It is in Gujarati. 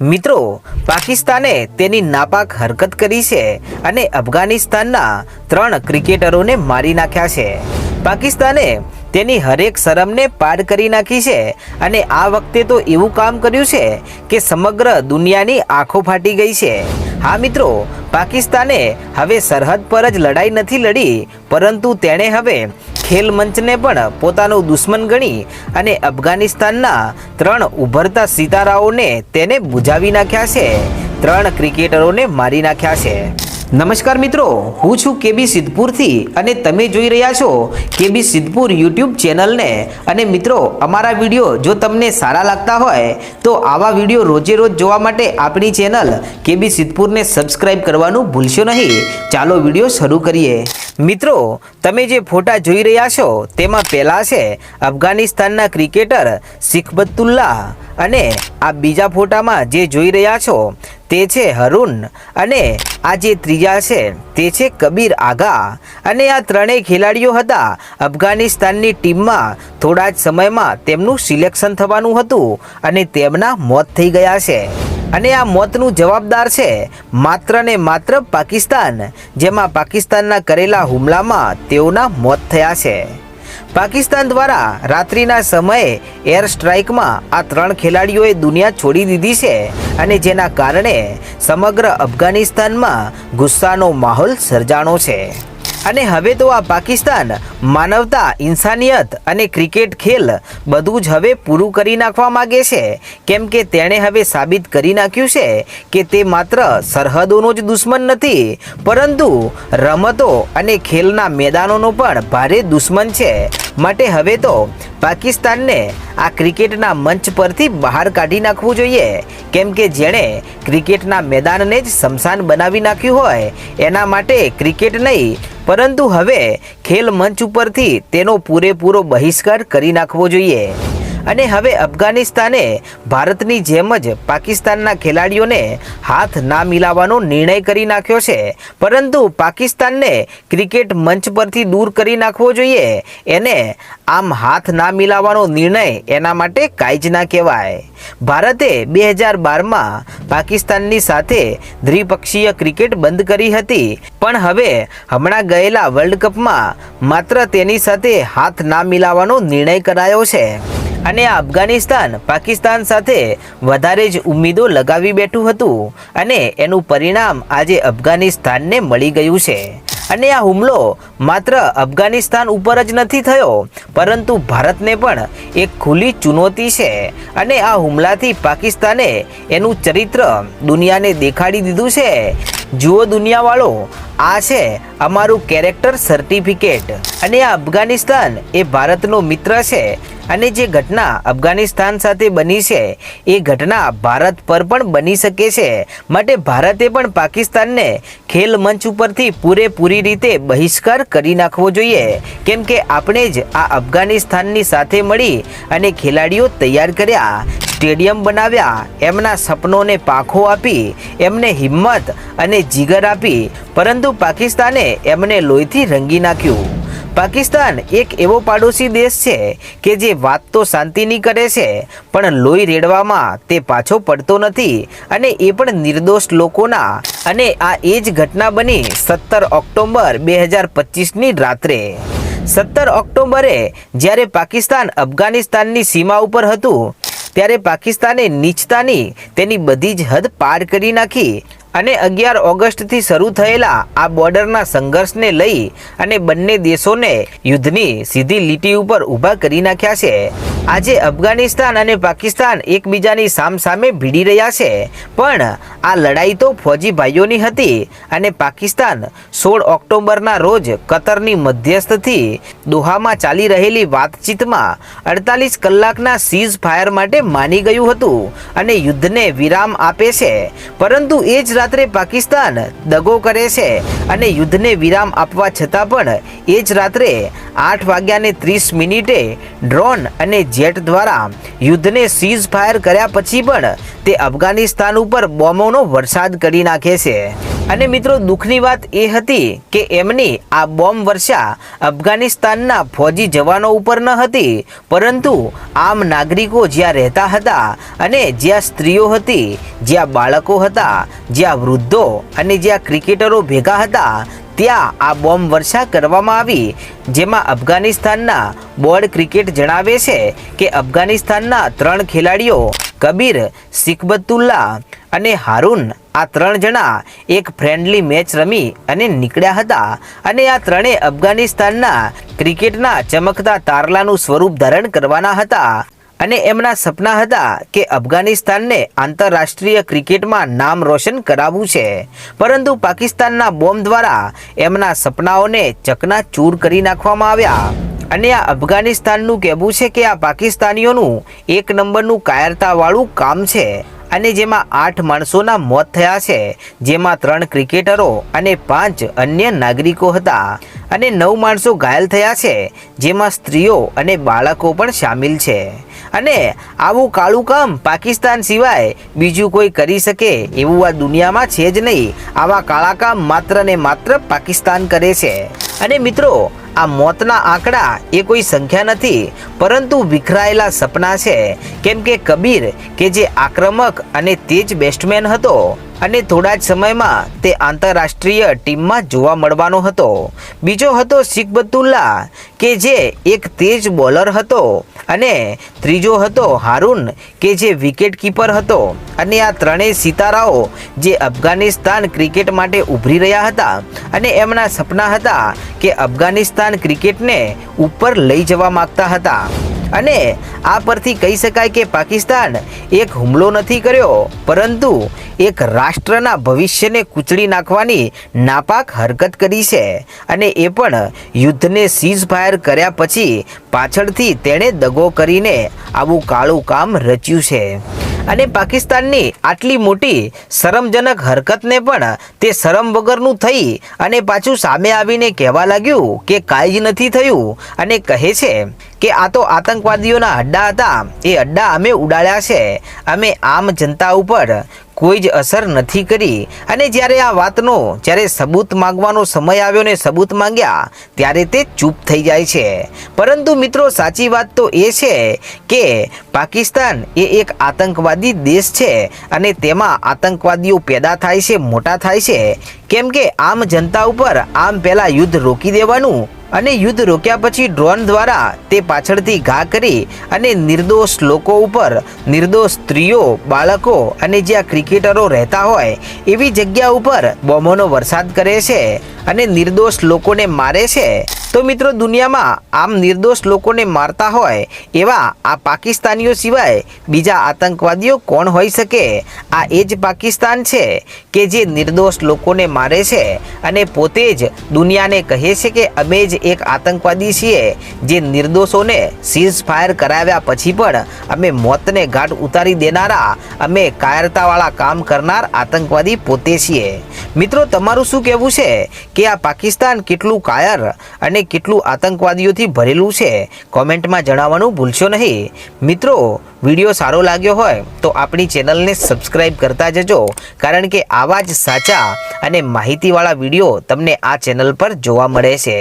મિત્રો, પાકિસ્તાને તેની નાપાક હરકત કરી છે અને અફઘાનિસ્તાનના ત્રણ ક્રિકેટરોને મારી નાખ્યા છે. પાકિસ્તાને તેની હરેક શરમને પાર કરી નાખી છે અને આ વખતે તો એવું કામ કર્યું છે કે સમગ્ર દુનિયાની આંખો ફાટી ગઈ છે. હા મિત્રો, પાકિસ્તાને હવે સરહદ પર જ લડાઈ નથી લડી, પરંતુ તેણે હવે ખેલ મંચને પણ પોતાનો દુશ્મન ગણી અને અફઘાનિસ્તાનના ત્રણ ઉભરતા સિતારાઓને તેને બુઝાવી નાખ્યા છે. ત્રણ ક્રિકેટરોને મારી નાખ્યા છે. નમસ્કાર મિત્રો, હું છું કેબી સિદ્ધપુરથી અને તમે જોઈ રહ્યા છો કેબી સિદ્ધપુર યુટ્યુબ ચેનલને. અને મિત્રો અમારા વીડિયો જો તમને સારા લાગતા હોય તો આવા વીડિયો રોજે રોજ જોવા માટે આપણી ચેનલ કેબી સિદ્ધપુરને સબસ્ક્રાઇબ કરવાનું ભૂલશો નહીં. ચાલો વીડિયો શરૂ કરીએ. મિત્રો, તમે જે ફોટા જોઈ રહ્યા છો, તેમાં પહેલાં છે અફઘાનિસ્તાનના ક્રિકેટર સિખબતુલ્લાહ અને આ બીજા ફોટામાં જે જોઈ રહ્યા છો, તે છે હરુન અને આ જે ત્રીજા છે, તે છે કબીર આગા અને આ ત્રણેય ખેલાડીઓ હતા અફઘાનિસ્તાનની ટીમમાં થોડા જ સમયમાં તેમનું સિલેક્શન થવાનું હતું અને તેમના મોત થઈ ગયા છે. અને આ મોતનું જવાબદાર છે માત્ર ને માત્ર પાકિસ્તાન, જેમાં પાકિસ્તાનના કરેલા હુમલામાં તેઓના મોત થયા છે. પાકિસ્તાન દ્વારા રાત્રિના સમયે એર સ્ટ્રાઇકમાં આ ત્રણ ખેલાડીઓએ દુનિયા છોડી દીધી છે અને જેના કારણે સમગ્ર અફઘાનિસ્તાનમાં ગુસ્સાનો માહોલ સર્જાણો છે. અને હવે તો આ પાકિસ્તાન માનવતા, ઇન્સાનિયત અને ક્રિકેટ ખેલ બધું જ હવે પૂરું કરી નાખવા માગે છે. કેમ કે તેણે હવે સાબિત કરી નાખ્યું છે કે તે માત્ર સરહદોનો જ દુશ્મન નથી, પરંતુ રમતો અને ખેલના મેદાનોનો પણ ભારે દુશ્મન છે. માટે હવે તો પાકિસ્તાનને આ ક્રિકેટના મંચ પરથી બહાર કાઢી નાખવું જોઈએ. કેમ કે જેણે ક્રિકેટના મેદાનને જ શમશાન બનાવી નાખ્યું હોય, એના માટે ક્રિકેટ નહીં પરંતુ હવે ખેલ મંચ ઉપરથી તેનો પૂરેપૂરો બહિષ્કાર કરી નાખવો જોઈએ. અને હવે અફઘાનિસ્તાને ભારતની જેમ જ પાકિસ્તાનના ખેલાડીઓને હાથ ના મિલાવવાનો નિર્ણય કરી નાખ્યો છે. પરંતુ પાકિસ્તાનને ક્રિકેટ મંચ પરથી દૂર કરી નાખવો જોઈએ. એને આમ હાથ ના મિલાવવાનો નિર્ણય એના માટે કાંઈ જ ના કહેવાય. ભારતે બે હજાર બારમાં પાકિસ્તાનની સાથે દ્વિપક્ષીય ક્રિકેટ બંધ કરી હતી. પણ હવે હમણાં ગયેલા વર્લ્ડ કપમાં માત્ર તેની સાથે હાથ ના મિલાવવાનો નિર્ણય કરાયો છે. અને અફઘાનિસ્તાન પાકિસ્તાન સાથે વધારે જ ઉમ્મીદો લગાવી બેઠું હતું અને એનું પરિણામ આજે અફઘાનિસ્તાનને મળી ગયું છે. અને આ હુમલો માત્ર અફઘાનિસ્તાન ઉપર જ નથી થયો, પરંતુ ભારતને પણ એક ખુલ્લી ચુનૌતી છે અને આ હુમલાથી પાકિસ્તાને એનું ચરિત્ર દુનિયાને દેખાડી દીધું છે. જુઓ દુનિયાવાળો, આ છે અમારું કેરેક્ટર સર્ટિફિકેટ. અને આ અફઘાનિસ્તાન એ ભારતનો મિત્ર છે. અને જે ઘટના અફઘાનિસ્તાન સાથે બની છે, એ ઘટના ભારત પર પણ બની શકે છે. માટે ભારતે પણ પાકિસ્તાનને ખેલ મંચ ઉપરથી પૂરેપૂરી રીતે બહિષ્કાર કરી નાખવો જોઈએ. કેમ કે આપણે જ આ અફઘાનિસ્તાનની સાથે મળી અને ખેલાડીઓ તૈયાર કર્યા. સ્ટેડિયમ બનાવ્યા. એમના સપનોને પાંખો આપી, એમને હિંમત અને જીગર આપી, પરંતુ પાકિસ્તાને એમને લોહીથી રંગી નાખ્યું. પાકિસ્તાન એક એવો પાડોશી દેશ છે કે જે વાત તો શાંતિની કરે છે, પણ લોહી રેડવામાં તે પાછો પડતો નથી અને એ પણ નિર્દોષ લોકોના અને આ એ જ ઘટના બની સત્તર ઓક્ટોબર બે હજાર પચીસની રાત્રે. સત્તર ઓક્ટોબરે જ્યારે પાકિસ્તાન અફઘાનિસ્તાનની સીમા ઉપર હતું ત્યારે પાકિસ્તાને નીચતાની તેની બધી જ હદ પાર કરી નાખી. અને અગિયાર ઓગસ્ટથી શરૂ થયેલા આ બોર્ડરના સંઘર્ષને લઈ અને બંને દેશોને યુદ્ધની સીધી લીટી ઉપર ઊભા કરી નાખ્યા છે. આજે અફઘાનિસ્તાન અને પાકિસ્તાન એકબીજાની સામસામે ભીડી રહ્યા છે. પણ આ લડાઈ તો ફોજી ભાઈઓની હતી અને પાકિસ્તાન સોળ ઓક્ટોબરના રોજ કતરની મધ્યસ્થથી દોહામાં ચાલી રહેલી વાતચીતમાં અડતાલીસ કલાકના સીઝ ફાયર માટે માની ગયું હતું અને યુદ્ધને વિરામ આપે છે. પરંતુ એ જ રાત્રે પાકિસ્તાન દગો કરે છે અને યુદ્ધને વિરામ આપવા છતાં પણ એ જ રાત્રે આઠ વાગ્યાને ત્રીસ મિનિટે ડ્રોન અને જેટ દ્વારા યુદ્ધને સીઝ ફાયર કર્યા પછી પણ તે અફઘાનિસ્તાન ઉપર બોમ્બોનો વરસાદ કરી નાખે છે. અને મિત્રો, દુઃખની વાત એ હતી કે એમની આ બોમ્બ વર્ષા અફઘાનિસ્તાનના ફૌજી જવાનો ઉપર ન હતી, પરંતુ આમ નાગરિકો જ્યાં રહેતા હતા અને જ્યાં સ્ત્રીઓ હતી, જ્યાં બાળકો હતા, જ્યાં વૃદ્ધો અને જ્યાં ક્રિકેટરો ભેગા હતા ત્યાં આ બોમ્બ વર્ષા કરવામાં આવી, જેમાં અફઘાનિસ્તાનના બોર્ડ ક્રિકેટ જણાવે છે કે અફઘાનિસ્તાનના ત્રણ ખેલાડીઓ, કબીર, સિકબતુલ્લા અને હારૂન, આ ત્રણ જણા એક ફ્રેન્ડલી મેચ રમી અને નીકળ્યા હતા અને આ ત્રણે અફઘાનિસ્તાનના ક્રિકેટના ચમકતા તારલાનું સ્વરૂપ ધારણ કરવાના હતા. અને એમના સપના હતા કે અફઘાનિસ્તાનને આંતરરાષ્ટ્રીય ક્રિકેટમાં નામ રોશન કરાવવું છે. પરંતુ પાકિસ્તાનના બોમ્બ દ્વારા એમના સપનાઓને ચકનાચૂર કરી નાખવામાં આવ્યા. અને આ અફઘાનિસ્તાનનું કહેવું છે કે આ પાકિસ્તાનીઓનું એક નંબરનું કાયરતાવાળું કામ છે. અને જેમાં આઠ માણસોના મોત થયા છે, જેમાં ત્રણ ક્રિકેટરો અને પાંચ અન્ય નાગરિકો હતા. અને નવ માણસો ઘાયલ થયા છે, જેમાં સ્ત્રીઓ અને બાળકો પણ સામેલ છે. અને આવું કાળું કામ પાકિસ્તાન સિવાય બીજું કોઈ કરી શકે એવું આ દુનિયામાં છે જ નહીં. આવા કાળા કામ માત્ર ને માત્ર પાકિસ્તાન કરે છે. અને મિત્રો આ મોતના આંકડા એ કોઈ સંખ્યા નથી, પરંતુ વિખરાયેલા સપના છે. કેમ કે કબીર, કે જે આક્રમક અને તેજ બેસ્ટમેન હતો અને થોડા જ સમયમાં તે આંતરરાષ્ટ્રીય ટીમમાં જોવા મળવાનો હતો. બીજો હતો સિકબતુલ્લા કે જે એક તેજ બોલર હતો. અને ત્રીજો હતો હારૂન, કે જે વિકેટ કીપર હતો. અને આ ત્રણેય સિતારાઓ જે અફઘાનિસ્તાન ક્રિકેટ માટે ઉભરી રહ્યા હતા અને એમના સપના હતા કે અફઘાનિસ્તાન ક્રિકેટને ઉપર લઈ જવા માગતા હતા. અને આ પરથી કહી શકાય કે પાકિસ્તાન એક હુમલો નથી કર્યો, પરંતુ એક રાષ્ટ્રના ભવિષ્યને કૂચડી નાખવાની નાપાક હરકત કરી છે. અને એ પણ યુદ્ધને સીઝ ફાયર કર્યા પછી પાછળથી તેણે દગો કરીને આવું કાળું કામ રચ્યું છે. અને પાકિસ્તાનની આટલી મોટી શરમજનક હરકતને પણ તે શરમ વગરનું થઈ અને પાછું સામે આવીને કહેવા લાગ્યું કે કાંઈ જ નથી થયું અને કહે છે કે આ તો આતંકવાદીઓના અડ્ડા હતા. એ અડ્ડા અમે ઉડાડ્યા છે. અમે આમ જનતા ઉપર કોઈ જ અસર નથી કરી. અને જ્યારે આ વાતનો, જ્યારે સબૂત માંગવાનો સમય આવ્યો ને સબૂત માંગ્યા, ત્યારે તે ચૂપ થઈ જાય છે. પરંતુ મિત્રો, સાચી વાત તો એ છે કે પાકિસ્તાન એ એક આતંકવાદી દેશ છે અને તેમાં આતંકવાદીઓ પેદા થાય છે, મોટા થાય છે. કેમ કે આમ જનતા ઉપર આમ પહેલાં યુદ્ધ રોકી દેવાનું અને યુદ્ધ રોક્યા પછી ડ્રોન દ્વારા તે પાછળથી ઘા કરી અને નિર્દોષ લોકો ઉપર નિર્દોષ સ્ત્રીઓ, બાળકો અને જ્યાં ક્રિકેટરો રહેતા હોય એવી જગ્યા ઉપર બોમ્બોનો વરસાદ કરે છે. અને નિર્દોષ લોકોને મારે છે? તો મિત્રો દુનિયામાં આમ નિર્દોષ લોકોને મારતા હોય એવા આ પાકિસ્તાનીઓ સિવાય બીજા આતંકવાદીઓ કોણ હોઈ શકે? આ એ જ પાકિસ્તાન છે કે જે નિર્દોષ લોકોને મારે છે અને પોતે જ દુનિયાને કહે છે કે અમે જ એક આતંકવાદી છીએ જે નિર્દોષોને સીઝ ફાયર કરાવ્યા પછી પણ અમે મોતને ઘાટ ઉતારી દેનારા, અમે કાયરતાવાળા કામ કરનાર આતંકવાદી પોતે છીએ. મિત્રો, તમારું શું કહેવું છે કે આ પાકિસ્તાન કેટલું કાયર અને કેટલું આતંકવાદીઓથી ભરેલું છે, કોમેન્ટમાં જણાવવાનું ભૂલશો નહીં. મિત્રો, વીડિયો સારો લાગ્યો હોય તો આપણી ચેનલને સબસ્ક્રાઈબ કરતા જજો, કારણ કે આવા જ સાચા અને માહિતીવાળા વીડિયો તમને આ ચેનલ પર જોવા મળે છે.